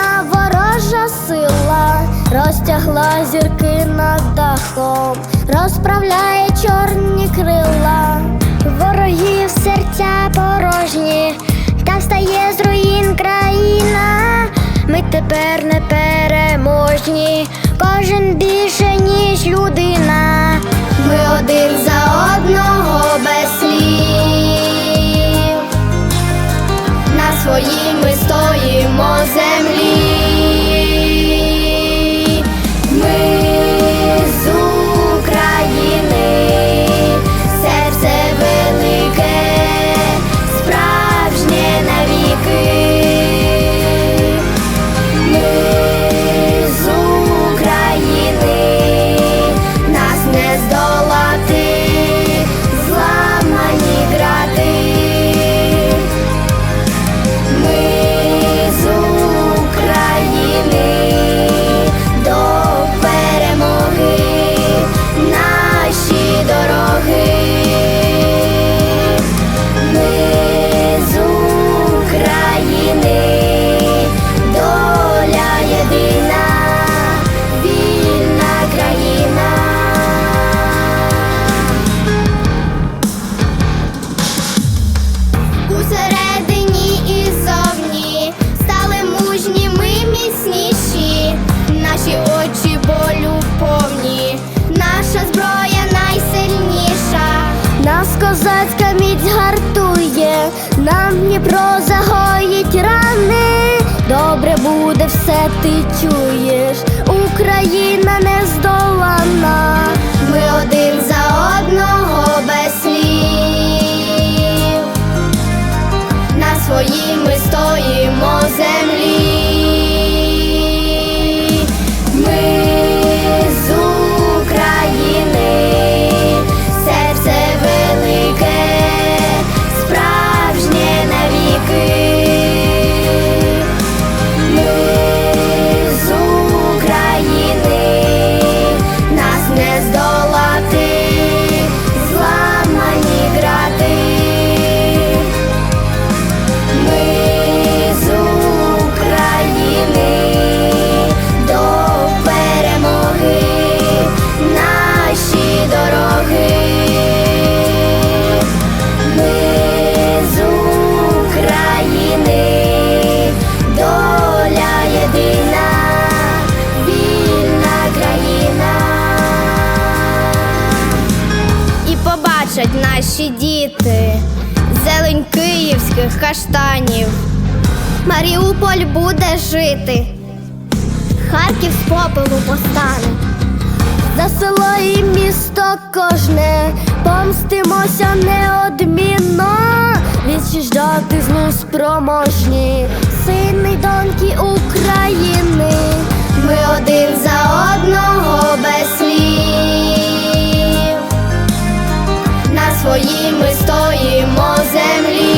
руйнівна ворожа сила, розтягла зірки над дахом, розправляє чорні крила, ворогів серця порожні, та встає з руїн країна. Ми тепер не переможні, кожен більше, ніж людина. Ми один за одного своїй ми стоїмо землі. Дніпро загоїть рани. Добре буде все, ти чуєш, Україна не здолана. Ми один за одного без слів. На своїй наші діти зелень київських каштанів. Маріуполь буде жити, Харків з попелу постане. За село і місто кожне помстимося неодмінно, відчиждати злу спроможні, сини доньки України. Своїй ми стоїмо землі.